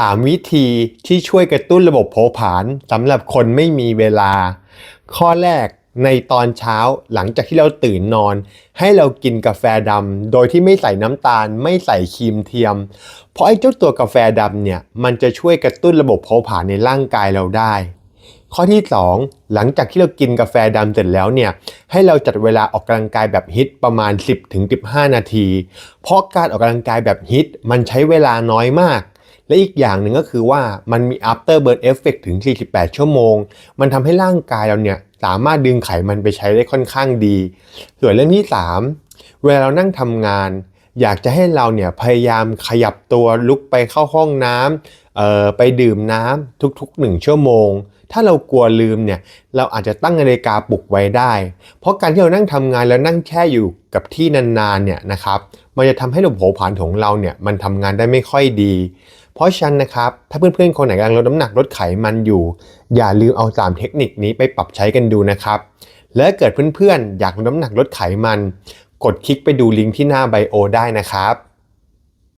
3 วิธีที่ช่วยกระตุ้นระบบเผผาญสำหรับคนไม่มีเวลา ข้อแรกในตอนเช้าหลังจากที่เราตื่นนอน ให้เรากินกาแฟดำโดยที่ไม่ใส่น้ำตาล ไม่ใส่ครีมเทียม เพราะไอ้เจ้าตัวกาแฟดำเนี่ย มันจะช่วยกระตุ้นระบบเผผาญในร่างกายเราได้ ข้อที่ 2 หลังจากที่เรากินกาแฟดำเสร็จแล้วเนี่ย ให้เราจัดเวลาออกกำลังกายแบบฮิตประมาณ 10-15 นาที เพราะการออกกำลังกายแบบฮิตมันใช้เวลาน้อยมาก และอีกอย่างหนึ่งก็คือว่ามันมี after burn effect ถึง 48 ชั่วโมง มันทำให้ร่างกายเราเนี่ยสามารถดึงไขมันไปใช้ได้ค่อนข้างดี ส่วนเรื่องที่ 3 เวลาเรานั่งทำงาน อยากจะให้เราเนี่ยพยายามขยับตัวลุกไปเข้าห้องน้ำเอ่อไปดื่มน้ำทุกๆ 1 ชั่วโมงถ้าเรากลัวลืมเนี่ยเราอาจจะตั้งนาฬิกาปลุกไว้ได้ เพราะการที่เรานั่งทำงานแล้วนั่งแช่อยู่กับที่นานๆเนี่ยนะครับมันจะทำให้ระบบผาผลาญของเราเนี่ยมันทำงานได้ไม่ค่อยดี เพราะฉะนั้นนะครับ ถ้าเพื่อนๆคนไหนกำลังลดน้ำหนักลดไขมันอยู่ อย่าลืมเอาตามเทคนิคนี้ไปปรับใช้กันดูนะครับ และเกิดเพื่อนๆอยากลดน้ำหนักลดไขมัน กดคลิกไปดูลิงก์ที่หน้าไบโอได้นะครับ